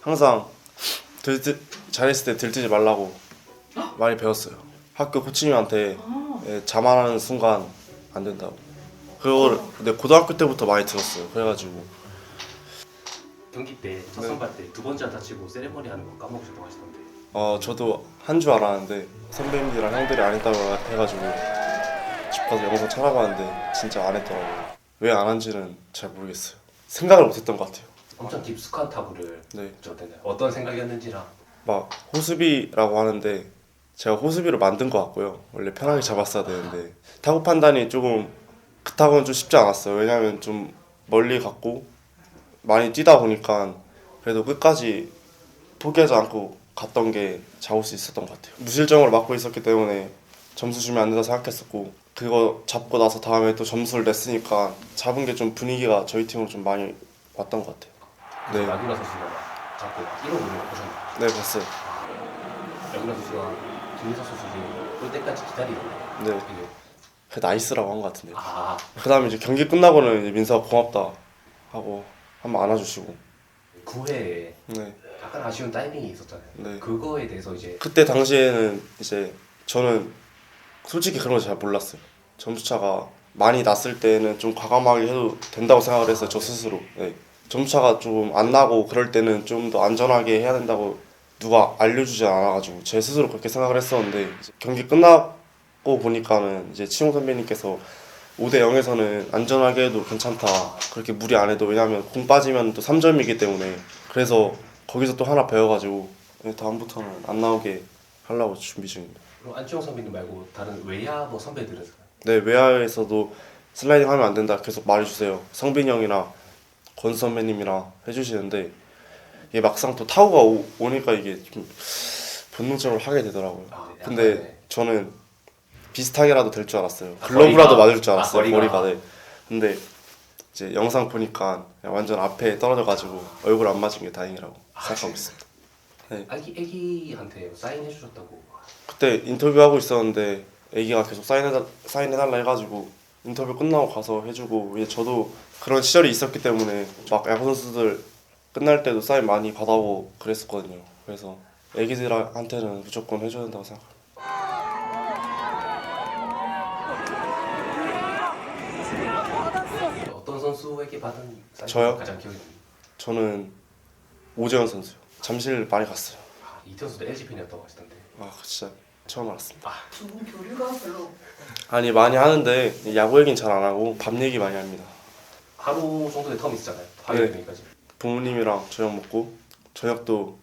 항상 들뜨, 잘했을 때 들뜨지 말라고 많이 배웠어요. 학교 코치님한테 예, 자만하는 순간 안 된다고. 그걸 근데 고등학교 때부터 많이 들었어요. 그래가지고 경기 때첫 네. 선발 때 두 번째 안타 치고 세레머니 하는 거 까먹으셨다고 하시던데 어 저도 한 줄 알았는데 선배님들이랑 형들이 안 했다고 해가지고 싶어서 영상 찾아봤는데 진짜 안 했더라고요. 왜 안 한지는 잘 모르겠어요. 생각을 못했던 것 같아요. 엄청 깊숙한 타구를 네. 쳤던데 어떤 생각이었는지랑 막 호수비라고 하는데 제가 호수비를 만든 것 같고요. 원래 편하게 잡았어야 되는데 타구 판단이 조금 그 타구는 좀 쉽지 않았어요. 왜냐하면 좀 멀리 갔고 많이 뛰다 보니까 그래도 끝까지 포기하지 않고 갔던 게 잡을 수 있었던 것 같아요. 무실점으로 맞고 있었기 때문에 점수 주면 안 된다 생각했었고 그거 잡고 나서 다음에 또 점수를 냈으니까 잡은 게 좀 분위기가 저희 팀으로 좀 많이 왔던 것 같아요. 네. 라구나 선수가 자꾸 1호 오는 거 보셨나요? 네 봤어요. 라구나 선수가 김민석 선수 지금 볼 때까지 기다리던데 네. 이게 그 나이스라고 한 것 같은데. 아 그다음에 이제 경기 끝나고는 이제 민서가 고맙다 하고 한번 안아주시고 9회에 네 약간 아쉬운 타이밍이 있었잖아요 네. 그거에 대해서 이제 그때 당시에는 이제 저는 솔직히 그런 거잘 몰랐어요 점수차가 많이 났을 때는 좀 과감하게 해도 된다고 생각을 했어요 저 스스로 네. 점수차가 좀 안 나고 그럴 때는 좀 더 안전하게 해야 된다고 누가 알려주지 않아가지고 제 스스로 그렇게 생각을 했었는데 경기 끝나고 보니까는 이제 치용 선배님께서 5대 0에서는 안전하게 해도 괜찮다. 그렇게 무리 안 해도 왜냐하면 공 빠지면 또 3점이기 때문에 그래서 거기서 또 하나 배워가지고 다음부터는 안 나오게 하려고 준비 중입니다. 그럼 안치홍 선배님 말고 다른 외야 뭐 선배들은 네 외야에서도 슬라이딩 하면 안 된다 계속 말해주세요. 성빈이 형이나 권 선배님이랑 해주시는데 이게 막상 또 타구가 오, 오니까 이게 좀 본능적으로 하게 되더라고요. 아, 약간 근데 네. 저는 비슷하게라도 될 줄 알았어요. 아, 글러브라도 거리가- 맞을 줄 아, 알았어요. 거리가. 머리가. 네. 근데 이제 영상 보니까 그냥 완전 앞에 떨어져가지고 얼굴 안 맞은 게 다행이라고 아, 생각하고 있습니다. 애기 애기한테 사인 해 주셨다고 그때 인터뷰 하고 있었는데 애기가 계속 사인해 사인해달라 해가지고 인터뷰 끝나고 가서 해주고 이제 저도 그런 시절이 있었기 때문에 막 야구 선수들 끝날 때도 사인 많이 받아오고 그랬었거든요. 그래서 애기들한테는 무조건 해줘야 된다고 생각합니다. 어떤 선수에게 받은 사인 저요? 가장 기억에 남는 저는 오재원 선수요. 잠실 많이 갔어요. 아, 이태원 선수도 LG 팬이었다고 하시던데 아 진짜 처음 알았습니다. 두 분 교류가 별로 아니 많이 하는데 야구 얘기는 잘 안 하고 밥 얘기 많이 합니다. 하루 정도의 텀이 있잖아요 네. 부모님이랑 저녁 먹고 저녁도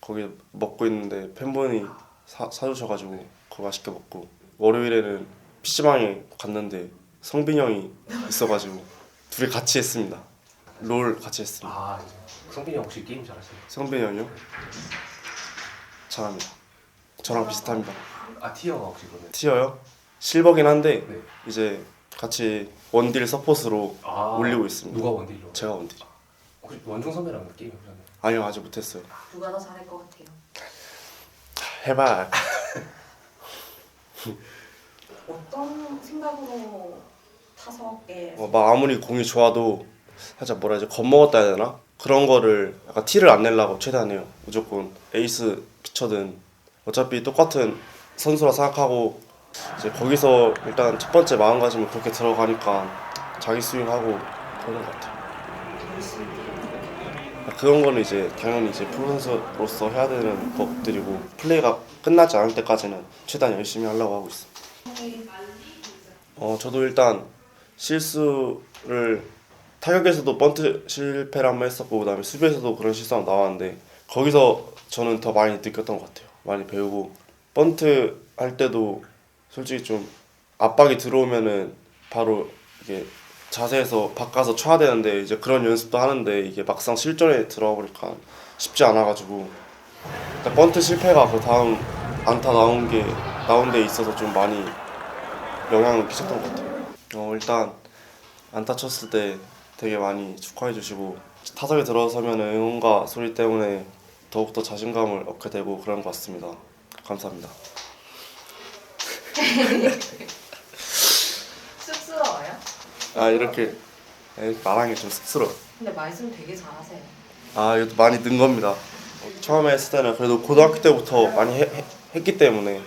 거기 먹고 있는데 팬분이 사, 사주셔가지고 그거 맛있게 먹고 월요일에는 PC방에 갔는데 성빈 형이 있어가지고 둘이 같이 했습니다 롤 같이 했습니다 아 성빈이 형 혹시 게임 잘하시나요? 성빈 형이요? 잘합니다 저랑 비슷합니다 아 티어가 혹시 그러면 티어요? 실버긴 한데 네. 이제 같이 원딜 서폿으로 아, 올리고 있습니다 누가 원딜로? 제가 원딜 혹시 원중 선배랑 게임 해보셨나요? 아니요 아직 못했어요 누가 더 잘할 것 같아요. 해봐 어떤 생각으로 타석에 어, 막 아무리 공이 좋아도 살짝 뭐라 해야 지 겁먹었다 해야 되나? 그런 거를 약간 티를 안 내려고 최대한 해요 무조건 에이스 피처든 어차피 똑같은 선수라 생각하고 이제 거기서 일단 첫 번째 마음가짐을 그렇게 들어가니까 자기 스윙하고 그러는 것 같아요 그런 거는 이제 당연히 이제 프로 선수로서 해야 되는 것들이고 플레이가 끝나지 않을 때까지는 최대한 열심히 하려고 하고 있습니다 어 저도 일단 실수를 타격에서도 번트 실패를 한 번 했었고 그다음에 수비에서도 그런 실수가 나왔는데 거기서 저는 더 많이 느꼈던 것 같아요. 많이 배우고 번트 할 때도 솔직히 좀 압박이 들어오면은 바로 이게 자세에서 바꿔서 쳐야 되는데 이제 그런 연습도 하는데 이게 막상 실전에 들어가 보니까 쉽지 않아가지고 번트 실패가 그 다음 안타 나온 게 나온 데 있어서 좀 많이 영향을 끼쳤던 것 같아요. 어 일단 안타 쳤을 때 되게 많이 축하해 주시고 타석에 들어서면 응원가 소리 때문에 더욱더 자신감을 얻게 되고 그런 것 같습니다. 감사합니다. 쑥스러워요? 아 이렇게 에이, 말하는 게 좀 쑥스러워. 근데 말씀 되게 잘하세요. 아 이것도 많이 는 겁니다. 처음에 했을 때는 그래도 고등학교 때부터 많이 해- 해- 했기 때문에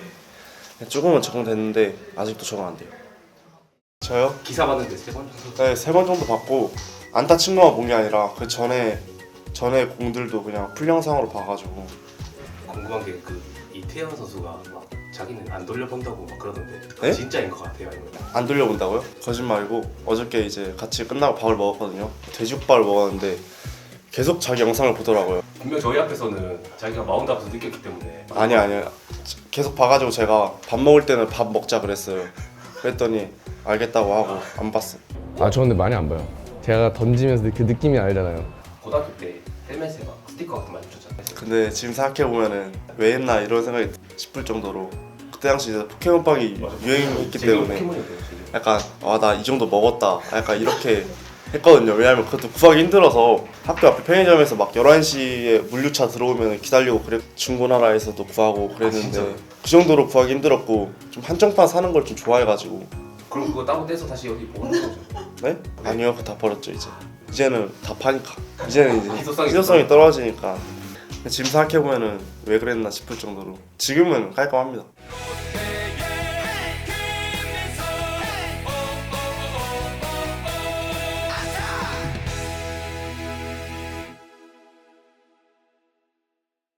조금은 적응됐는데 아직도 적응 안 돼요. 저요? 기사 봤는데 세 번 정도 네, 세 번 정도 받고 안타 친 것만 본 게 아니라 그 전에 전에 공들도 그냥 풀 영상으로 봐가지고 궁금한 게 그 이태현 선수가 막 자기는 안 돌려본다고 막 그러던데 네? 진짜인 것 같아요 아니면 안 돌려본다고요? 거짓말이고 어저께 이제 같이 끝나고 밥을 먹었거든요. 돼지국밥을 먹었는데 계속 자기 영상을 보더라고요. 분명 저희 앞에서는 자기가 마운드 앞에서 느꼈기 때문에 아니 아니요. 계속 봐가지고 제가 밥 먹을 때는 밥 먹자 그랬어요. 그랬더니 알겠다고 하고 안 봤어. 아 저 근데 많이 안 봐요. 제가 던지면서 그 느낌이 알잖아요. 근데 지금 생각해 보면은 왜 했나 이런 생각이 싶을 정도로 그때 당시 이제 포켓몬빵이 유행했기 때문에 약간 아 나 이 정도 먹었다. 약간 이렇게 했거든요. 왜냐면 그것도 구하기 힘들어서 학교 앞에 편의점에서 막 11시에 물류차 들어오면 기다리고 그래 중고나라에서도 구하고 그랬는데 진짜요? 그 정도로 구하기 힘들었고 좀 한정판 사는 걸 좀 좋아해가지고. 그럼 그거 따로 떼서 다시 여기 모으는 거죠? 네? 아니요 그거 다 버렸죠 이제. 이제는 다 파니까. 이제는 이제 희소성이 떨어지니까 지금 생각해보면 왜 그랬나 싶을 정도로 지금은 깔끔합니다.